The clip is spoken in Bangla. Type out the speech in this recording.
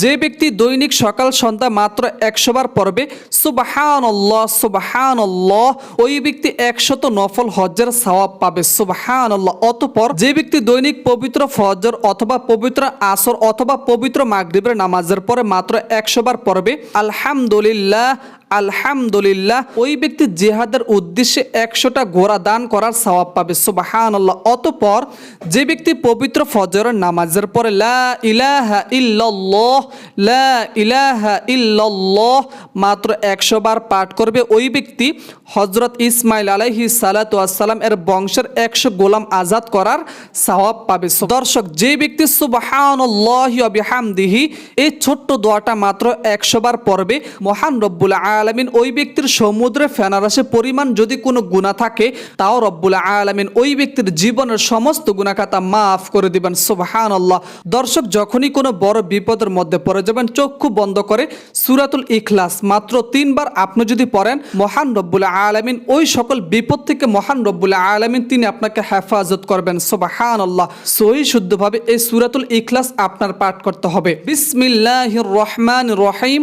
যে ব্যক্তি দৈনিক সকাল, সন্ধ্যা মাত্র একশো বার পড়বে সুবাহান আল্লাহ সুবাহান আল্লাহ ওই ব্যক্তি একশত নফল হজ্জের সওয়াব পাবে সুবাহান আল্লাহ অতপর যে ব্যক্তি দৈনিক পবিত্র ফজর অথবা পবিত্র আসর অথবা পবিত্র মাগরিবের নামাজের পরে মাত্র একশো বার পড়বে, আলহামদুলিল্লাহ আলহামদুলিল্লাহ, ওই ব্যক্তি জেহাদের উদ্দেশ্যে একশোটা ঘোড়া দান করার সওয়াব পাবে সুবাহান আল্লাহ অতপর যে ব্যক্তি পবিত্র ফজরের নামাজের পরে লা লা ইলাহা মাত্র একশো বার পাঠ করবে, ওই ব্যক্তি হজরত ইসমাইল আলাইহি সালাতু আসসালাম এর বংশের একশো গোলাম আজাদ করার সওয়াব পাবে। দর্শক, যে ব্যক্তি বিহামদিহি, এই ছোট্ট দোয়াটা মাত্র একশো বার পড়বে, মহান রব্বুল আলামিন ওই ব্যক্তির সমুদ্রে ফেনারসে পরিমাণ যদি কোনো গুণা থাকে, তাও রব্বুল আলামিন ওই ব্যক্তির জীবনের সমস্ত গুণাখাতা মাফ করে দিবেন, সুবহানাল্লাহ। দর্শক, যখনই কোনো বড় বিপদের মধ্যে পড়ে যাবেন, চক্ষু বন্ধ করে সুরাতুল ইখলাস মাত্র তিনবার আপনি যদি পড়েন, মহান রব্বুল আলামিন, ওই সকল বিপদ থেকে মহান রব্বুল আলামিন তিনি আপনাকে হেফাজত করবেন, সুবহানাল্লাহ। সহি শুদ্ধভাবে এই সুরাতুল ইখলাস আপনার পাঠ করতে হবে। বিসমিল্লাহির রহমান রহিম।